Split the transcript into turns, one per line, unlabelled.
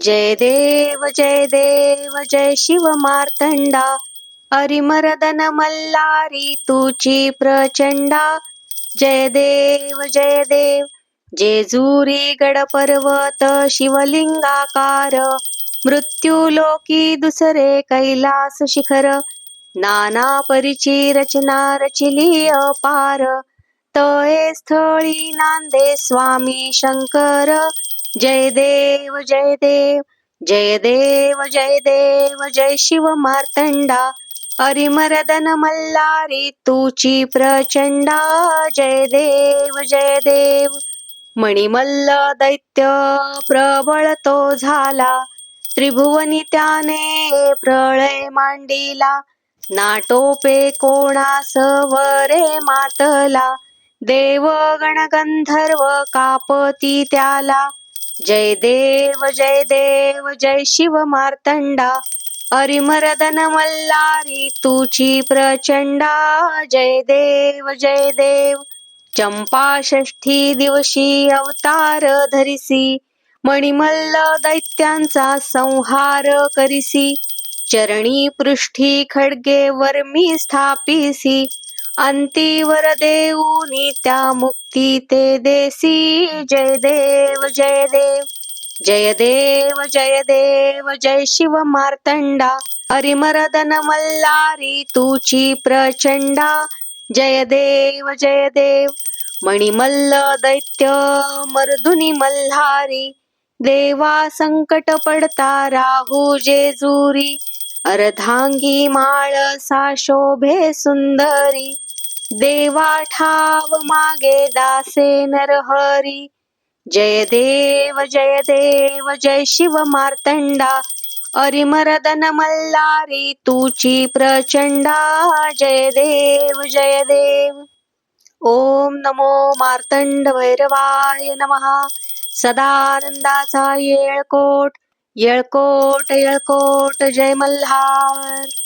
जय देव जय देव जय शिव मार्तंडा. हरिमर्दन मल्लारी तुची प्रचंडा. जय देव जय देव जेजुरी गड पर्वत शिवलिंगाकार मृत्यूलोकी दुसरे कैलास शिखर. नाना परिची रचना रचिली अपार. तळे स्थळी नांदे स्वामी शंकर. जय देव जय देव जय देव जय देव जय शिव मार्तंडा हरिमर्दन मल्लारी तुची प्रचंडा जय देव जय देव मणिमल्ल दैत्य प्रबळ तो झाला त्रिभुवनी त्याने प्रळय मांडिला नाटोपे कोणास वरे मातला देव गण गंधर्व कापती त्याला जय देव जय देव जय शिव मार्तंडा. हरिमर्दन मल्लारी तुची प्रचंडा. जय देव जय देव. चंपा षष्ठी दिवशी अवतार धरिसी. मणिमल्ल दैत्यांचा संहार करिसी. चरणी पृष्ठी खडगे वर्मी स्थापिसी. अंतीवर देऊनी त्या मुक्ती ते देसी. जय देव जय देव. जय देव जय देव जय शिव मार्तंडा. हरिमरदन मल्लारी तुची प्रचंडा. जय देव जय देव. मणिमल्ल दैत्य मर्दुनी मल्हारी. देवा संकट पडता राहू जेजुरी. अर्धांगी माळ सा शोभे सुंदरी. देवा ठाव मागे दासे नरहरी. जय देव जय देव जय शिव मार्तंडा. अरिमरदन मल्लारी तुची प्रचंडा. जय देव जय देव. ओम नमो मार्तंड भैरवाय नमः. सदानंदाचा येळकोट येळकोट येळकोट जय मल्हार.